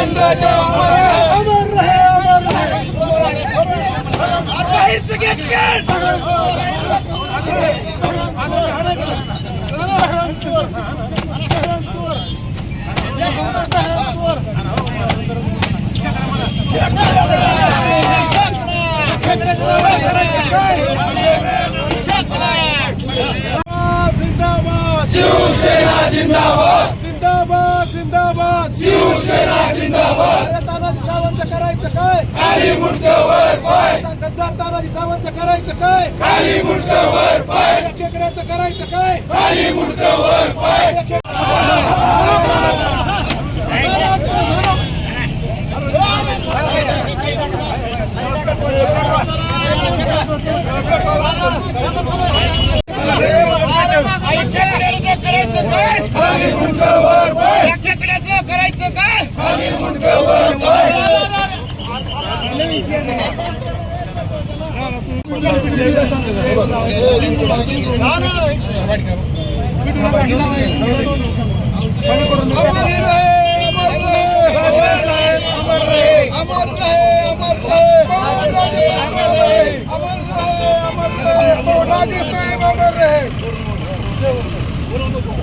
جوان راجا أمر ہے أمر ہے खाली मुंडकवर पाय. गद्दार तानाजी सावंत करायचं काय? खाली मुंडकवर पाय. खेकड्याचं करायचं काय? खाली मुंडकवर पाय. खेक- आई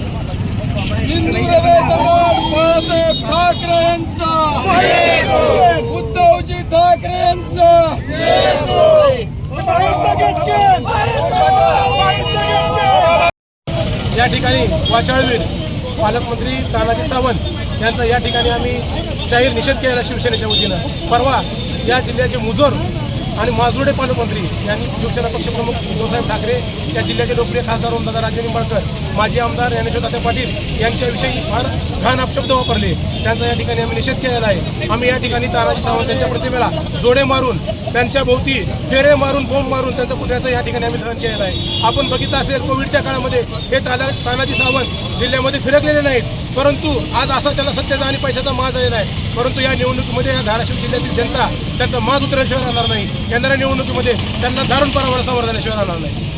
हिंदू रवे समाज वहाँ से भाग रहे या ठिकाणी वाचाळवीर पालकमंत्री तानाजी सावंत यांचा या ठिकाणी आम्ही जाहीर निषेध केलेला शिवसेनेच्या वतीनं. परवा या जिल्ह्याचे मुजोर आणि माजुर्डे पालकमंत्री यांनी शिवसेना पक्षप्रमुख उद्धवसाहेब ठाकरे या जिल्ह्याचे लोकप्रिय खासदार ओमदादा राजे निंबाळकर माजी आमदार ज्ञानेश्वर तात्या पाटील यांच्याविषयी फार घाण अपशब्द वापरले. त्यांचा या ठिकाणी आम्ही निषेध केलेला आहे. आम्ही या ठिकाणी तानाजी सावंत यांच्या प्रतिमेला जोडे मारून त्यांच्या भोवती फेरे मारून बोंब मारून त्यांचा पुतळ्याचं या ठिकाणी आम्ही दहन केलेलं आहे. आपण बघितलं असेल कोविडच्या काळामध्ये हे तानाजी सावंत जिल्ह्यामध्ये फिरकलेले नाहीत. परंतु आज असा त्याला सत्तेचा आणि पैशाचा माज आलेला आहे. परंतु या निवडणुकीमध्ये या धाराशिव जिल्ह्यातील जनता त्यांचा माज उतरल्याशिवाय राहणार नाही. येणाऱ्या निवडणुकीमध्ये त्यांना दारुण परावर समोर जाण्याशिवाय राहणार नाही.